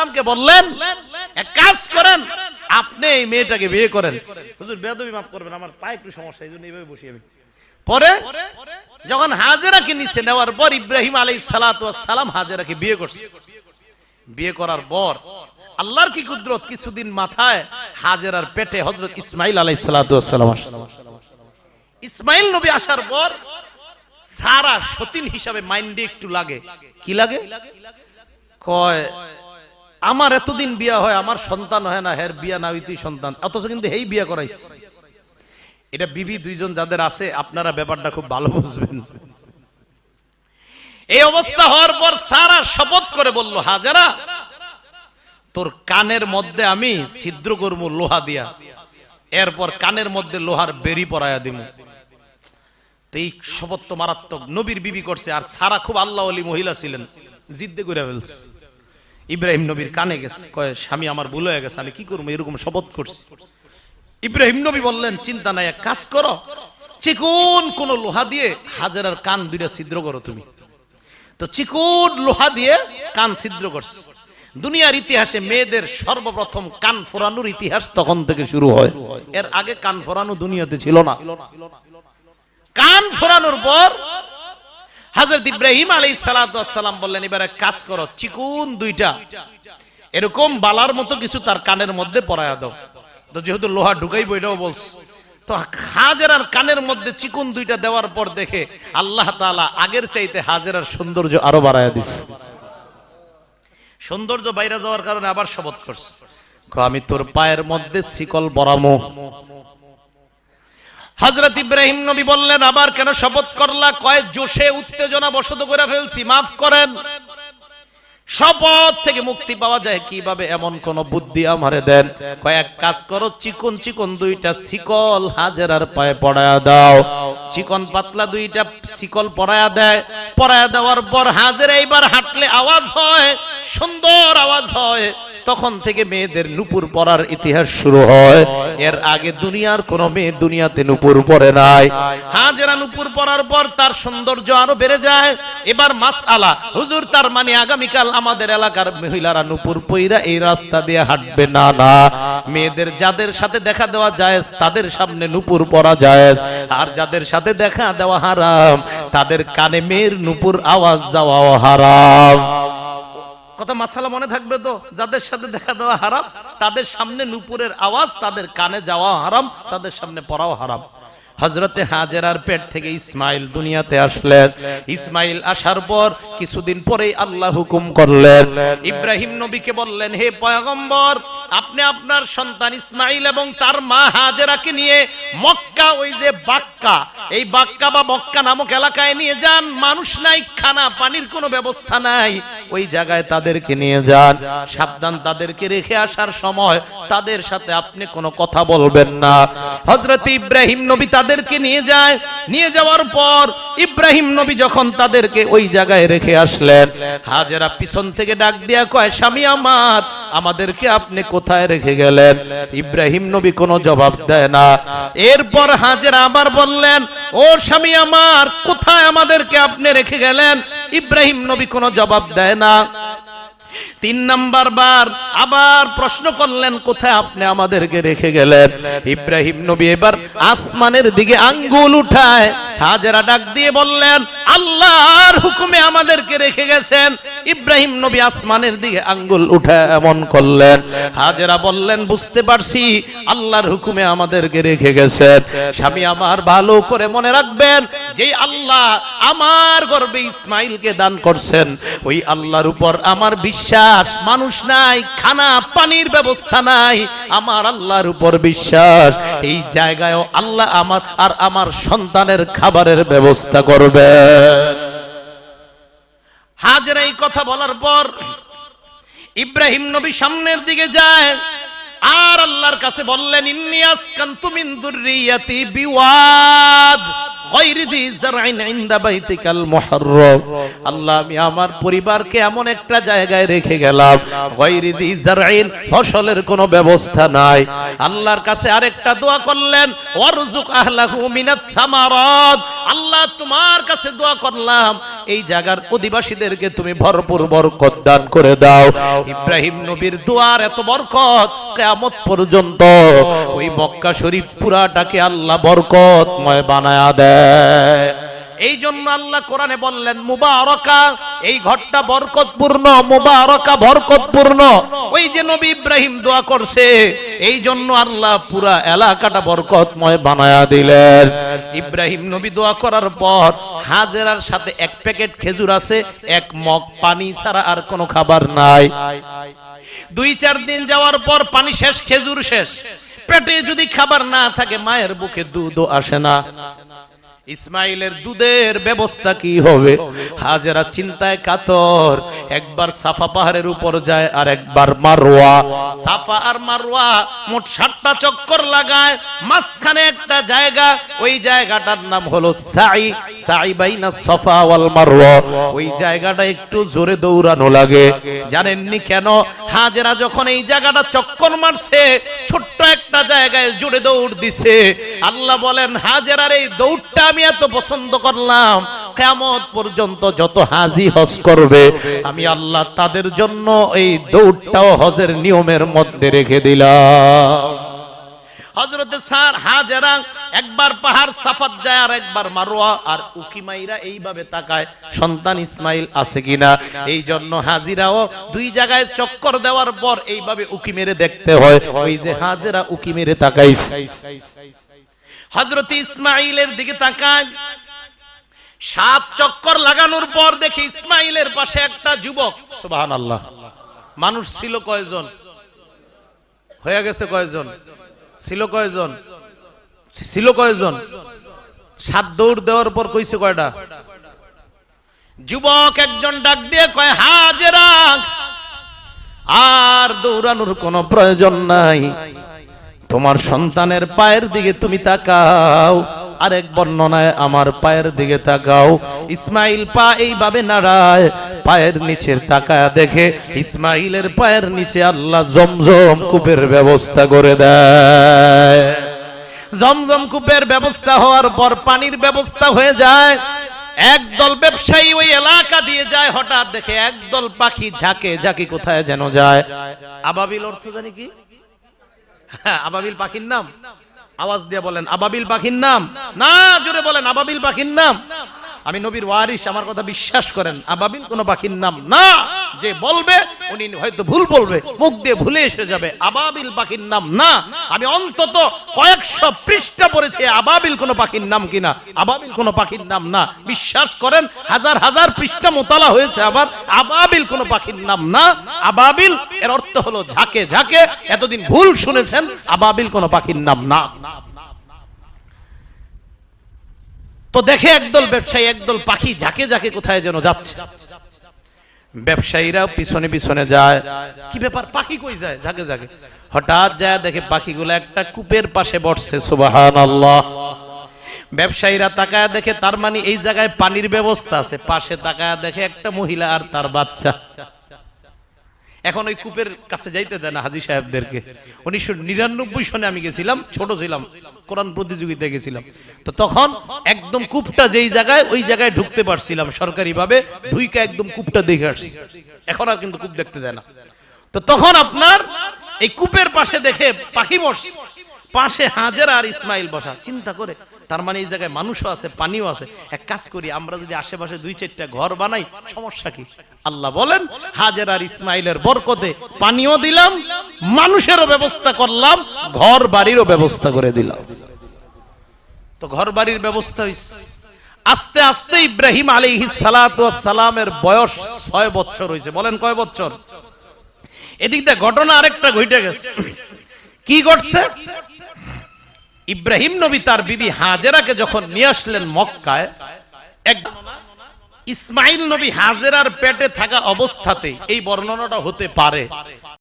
সাল্লামকে বললেন এক কাজ করেন আপনি এই মেয়েটাকে বিয়ে করেন। হুজুর বেদবি মাফ করবেন আমার পায়ে একটু সমস্যা এই জন্য এইভাবে বসি আমি। পরে যখন হাজেরাকে নিচে নেওয়ার পর ইব্রাহিম আলাই সালাম হাজেরাকে বিয়ে করছে। বিয়ে করার পর আল্লাহর কি কুদরত? কিছুদিন মাথায় হাজেরার পেটে হজরত ইসমাইল আলাই সালাম ইসমাইল নবী আসার পর সারা সতীন হিসাবে মাইন্ডে একটু লাগে। কি লাগে? কয় আমার এতদিন বিয়া হয়, আমার সন্তান হয় না, হের বিয়া না হইতেই সন্তান। অথচ কিন্তু এই বিয়া করাইছে। এটা বিবি দুইজন যাদের আছে, আপনারা ব্যাপারটা খুব ভালো বুঝবেন। এই অবস্থা হওয়ার পর সারা শপথ করে বলল, হাজারা, তোর কানের মধ্যে আমি ছিদ্র করব লোহা দিয়া। এরপর কানের মধ্যে লোহার বেরি পরায়া দিব এই শপথ তো মারাত্মক। নবীর বিবি করছে, আর সারা খুব আল্লাহ আলী মহিলা ছিলেন। জিদ্দে করে ফেলছে। ইব্রাহিম নবীর কানে গেছে, কয়, স্বামী, আমার ভুল হয়ে গেছে, আমি কি করব? এরকম শপথ করছি। ইব্রাহিম নবী বললেন, চিন্তা নাই, এক কাজ করো। চিকুন কোন লোহা দিয়ে হাজারার কান দুইটা ছিদ্র করো তুমি। তো চিকুন লোহা দিয়ে কান ছিদ্র করছে। দুনিয়ার ইতিহাসে মেয়েদের সর্বপ্রথম কান ফোরানোর ইতিহাস তখন থেকে শুরু হয়। এর আগে কান ফোরানো দুনিয়াতে ছিল না। কান ফোরানোর পর হাজরত ইব্রাহিম আলাই সালাম বললেন, এবার এক কাজ করো, চিকুন দুইটা। এরকম বালার মতো কিছু তার কানের মধ্যে পরায়া দাও। তো যেহেতু লোহা ঢুকাইবো, এটাও বলছে। তো হাজেরার কানের মধ্যে চিকুন দুইটা দেওয়ার পর দেখে আল্লাহ তাআলা আগের চাইতে হাজেরার সৌন্দর্য আরও বাড়ায়া দিছে। সৌন্দর্য বাইরে যাওয়ার কারণে আবার শপথ করছে। আমি তোর পায়ের মধ্যে শিকল বরামো। হজরত ইব্রাহিম নবী বললেন, আবার কেন শপথ করলা? কয় জোশে উত্তেজনা বশত করে ফেলছি, মাফ করেন। শপথ থেকে মুক্তি পাওয়া যায় কীভাবে? এমন কোন বুদ্ধি আমারে দেন। কয়েক কাজ করো, চিকন চিকন দুইটা শিকল হাজারার পায়ে পড়ায়া দাও। চিকন পাতলা দুইটা শিকল পড়ায়া দেয়। পড়ায়া দেওয়ার পর হাজার এইবার হাঁটলে আওয়াজ হয়, সুন্দর আওয়াজ হয়। তখন থেকে মেয়েদের নুপুর পরার ইতিহাস শুরু হয়। এর আগে দুনিয়ার কোন মেয়ে দুনিয়াতে নুপুর পরে নাই। হাজেরা নুপুর পরার পর তার সৌন্দর্য আরও বেড়ে যায়। এবার মাস আলা হুজুর তার মানে আগামীকাল আমাদের এলাকার মহিলারা নুপুর পইরা এই রাস্তা দিয়ে হাঁটবে না না। মেয়েদের যাদের সাথে দেখা দেওয়া যায় তাদের সামনে নুপুর পরা যায় আর যাদের সাথে দেখা দেওয়া হারাম তাদের কানে মেয়ের নুপুর আওয়াজ যাওয়াও হারাম। কথা মাসালা মনে থাকবে তো? যাদের সাথে দেখা দেওয়া হারাম, তাদের সামনে নুপুরের আওয়াজ, তাদের কানে যাওয়া হারাম, তাদের সামনে পড়াও হারাম। হজরতে হাজেরার পেট থেকে ইসমাইল দুনিয়াতে আসলেন। ইসমাইল আসার পর কিছুদিন পরেই আল্লাহ হুকুম করলেন। ইব্রাহিম নবীকে বললেন, হে পয়গম্বর, আপনি আপনার সন্তান ইসমাইল এবং তার মা হাজেরাকে নিয়ে মক্কা ওই যে বাক্কা। এই বাক্কা বা মক্কা নামক এলাকায় নিয়ে যান, মানুষ নাই, খানা, পানির কোনো ব্যবস্থা নাই। ওই জায়গায় তাদেরকে নিয়ে যান, সাবধান তাদেরকে রেখে আসার সময় তাদের সাথে আপনি কোনো কথা বলবেন না। হজরত ইব্রাহিম নবী তাদেরকে নিয়ে যায়, নিয়ে যাওয়ার পর ইব্রাহিম নবী যখন তাদেরকে ওই জায়গায় রেখে আসলেন, হাজেরা পিছন থেকে ডাক দিয়া কয়, স্বামী আমার, আমাদেরকে আপনি কোথায় রেখে গেলেন? ইব্রাহিম নবী কোনো জবাব দেয় না। এরপর হাজেরা আবার বললেন, ও স্বামী আমার, কোথায় আমাদেরকে আপনি রেখে গেলেন? ইব্রাহিম নবী কোনো জবাব দেয় না। তিন নাম্বার বার আবার প্রশ্ন করলেন, কোথায় আপনি আমাদেরকে রেখে গেলেন? ইব্রাহিম নবী এবার আসমানের দিকে আঙ্গুল উঠায় হাজেরা ডাক দিয়ে বললেন, আল্লাহর হুকুমে আমাদেরকে রেখে গেছেন। ইব্রাহিম নবী আসমানের দিকে আঙ্গুল উঠায় এমন করলেন। হাজেরা বললেন, বুঝতে পারছি, আল্লাহর হুকুমে আমাদেরকে রেখে গেছেন। স্বামী আমার ভালো করে মনে রাখবেন, যে আল্লাহ আমার গর্বে ইসমাইলকে দান করছেন। ওই আল্লাহর উপর আমার বিশ্বাস, মানুষ নাই, খানা পানির ব্যবস্থা নাই, আমার আল্লাহর উপর বিশ্বাস। এই জায়গায়ও আল্লাহ আমার, আর আমার সন্তানের খাবারের ব্যবস্থা করবে। হাজরা এই কথা বলার পর ইব্রাহিম নবী সামনের দিকে যায়, আর আল্লাহর কাছে বললেন, ইন্নি আসকান্তু মিন দুররিয়াতি বিওয়াদ। আমি আমার পরিবারকে এমন একটা জায়গায় রেখে গেলাম। ফসলের কোনো ব্যবস্থা নাই। আল্লাহর কাছে আরেকটা দোয়া করলেন আল্লাহ তোমার কাছে দোয়া করলাম। এই জায়গার অধিবাসীদেরকে তুমি ভরপুর বরকত দান করে দাও। ইব্রাহিম নবীর দোয়ার এত বরকত, কেয়ামত পর্যন্ত ওই মক্কা শরীফ পুরাটাকে আল্লাহ বরকতময় বানায়া দেয়। এই জন্য আল্লাহ কোরআনে বললেন, মুবারকা, এই ঘরটা বরকতপূর্ণ, মুবারকা বরকতপূর্ণ। ওই যে নবী ইব্রাহিম দোয়া করছে এই জন্য আল্লাহ পুরা এলাকাটা বরকতময় বানায়া দিলেন। ইব্রাহিম নবী দোয়া করার পর হাজেরার সাথে এক প্যাকেট খেজুর আছে, এক মগ পানি ছাড়া আর কোনো খাবার নাই। দুই চার দিন যাওয়ার পর পানি শেষ, খেজুর শেষ। পেটে যদি খাবার না থাকে, মায়ের বুকে দুধও আসে না। ইসমাইলের দুধের ব্যবস্থা কি হবে? হাজারা চিন্তায় কাতর। একবার সাফা পাহাড়ের উপর যায় আর একবার মারোয়া সাফা আর মারোয়া মোট সাতটা চক্কর লাগায়। মাঝখানে একটা জায়গা, ওই জায়গাটার নাম হলো সাই। সাই বাইনা সফা ওয়াল মারোয়া ওই জায়গাটা একটু জোরে দৌড়ানো লাগে। জানেননি কেন? হাজেরা যখন এই জায়গাটা চক্কর মারছে, ছোট্ট একটা জায়গায় জোরে দৌড় দিছে। আল্লাহ বলেন, হাজেরার এই দৌড়টা আমি এত পছন্দ করলাম। কেমত পর্যন্ত যত হাজি হজ করবে, আমি আল্লাহ তাদের জন্য এই দৌড়টাও হজের নিয়মের মধ্যে রেখে দিলাম। তাকায়, সন্তান আছে কিনা? এই জন্য হাজিরাও দুই জায়গায় চক্কর দেওয়ার পর এইভাবে উকি মেরে দেখতে হয়। ওই যে হাজেরা উকি মেরে তাকাইছে। হজরত ইসমাইলের দিকে তাকায় সাত চক্কর লাগানোর পর দেখি ইসমাইলের পাশে একটা যুবক। সুবহান আল্লাহ মানুষ ছিল কয়জন? হয়ে গেছে কয়জন? ছিল কয়জন? ছিল কয়জন? সাত দৌড় দেওয়ার পর কইছে কয়টা? যুবক একজন ডাক দিয়ে কয়, হাজেরা! আর দৌড়ানোর কোনো প্রয়োজন নাই। তোমার সন্তানের পায়ের দিকে তুমি তাকাও। আরেক বর্ণনায় আমার পায়ের দিকে তাকাও। ইসমাইল পা এইভাবে নাড়ায়, পায়ের নিচের তাকায় দেখে ইসমাইলের পায়ের নিচে আল্লাহ জমজম কূপের ব্যবস্থা করে দেয়। জমজম কূপের ব্যবস্থা হওয়ার পর পানির ব্যবস্থা হয়ে যায়। একদল ব্যবসায়ী ওই এলাকা দিয়ে যায়, হঠাৎ দেখে একদল পাখি ঝাঁকে ঝাঁকি কোথায় যেন যায়। আবাবিল অর্থ জানি কি? আবাবিল পাখির নাম। আওয়াজ দিয়ে বলেন, আবাবিল পাখির নাম। না, জোরে বলেন, আবাবিল পাখির নাম। আমি নবীর ওয়ারিস আমার কথা বিশ্বাস করেন। আবাবিল কোন পাখির নাম না। যে বলবে, উনি হয়তো ভুল বলবে। মুখ দিয়ে ভুলে এসে যাবে। আবাবিল পাখির নাম না। আমি অন্তত কয়েকশো পৃষ্ঠা পড়েছি আবাবিল কোন পাখির নাম কিনা। আবাবিল কোন পাখির নাম না। বিশ্বাস করেন, হাজার হাজার পৃষ্ঠা মোতালা হয়েছে আবার। আবাবিল কোন পাখির নাম না। আবাবিল, এর অর্থ হলো ঝাঁকে ঝাঁকে। এতদিন ভুল শুনেছেন, আবাবিল কোন পাখির নাম না। তো দেখে একদল ব্যবসায়ী, একদল পাখি ঝাঁকে ঝাঁকে কোথায় যেন যাচ্ছে। ব্যবসায়ীরা পিছনে পিছনে যায়। কি ব্যাপার? পাখি কই যায়? ঝাঁকে ঝাঁকে। হঠাৎ যায়, দেখে পাখিগুলো একটা কূপের পাশে বসছে সুবাহান ব্যবসায়ীরা তাকায় দেখে, তার মানে এই জায়গায় পানির ব্যবস্থা আছে। পাশে তাকায় দেখে একটা মহিলা আর তার বাচ্চা। এখন ওই কূপের কাছে যাইতে দেয় না হাজি সাহেবদেরকে। উনিশশো নিরানব্বই সনে আমি গেছিলাম, ছোট ছিলাম, কোরআন প্রতিযোগিতায় গেছিলাম। তো তখন একদম কূপটা যেই জায়গায়, ওই জায়গায় ঢুকতে পারছিলাম সরকারি ভাবে ঢুইকা একদম কূপটা দেখে আসছি। এখন আর কিন্তু কূপ দেখতে দেয় না। তো তখন আপনার এই কূপের পাশে দেখে পাখি বস পাশে হাজার আর ইসমাইল বসা, চিন্তা করে। তার মানে এই জায়গায় মানুষও আছে, পানিও আছে। এক কাজ করি, আমরা যদি আশেপাশে দুই চারটা ঘর বানাই, সমস্যা কি? আল্লাহ বলেন, হাজার আর ইসমাইলের বরকতে পানিও দিলাম, মানুষেরও ব্যবস্থা করলাম, ঘর বাড়িরও ব্যবস্থা করে দিলাম। তো ঘর বাড়ির ব্যবস্থা হইছে। আস্তে আস্তে ইব্রাহিম আলাইহি সালামের বয়স ছয় বছর হয়েছে বলেন কয় বছর? এদিক দিয়ে ঘটনা আরেকটা ঘটে গেছে। কি ঘটছে? ইব্রাহিম নবী তার বিবি হাজেরাকে যখন নিয়ে আসলেন মক্কায়, এক ইসমাইল নবী হাজেরার পেটে থাকা অবস্থাতে এই বর্ণনাটা হতে পারে।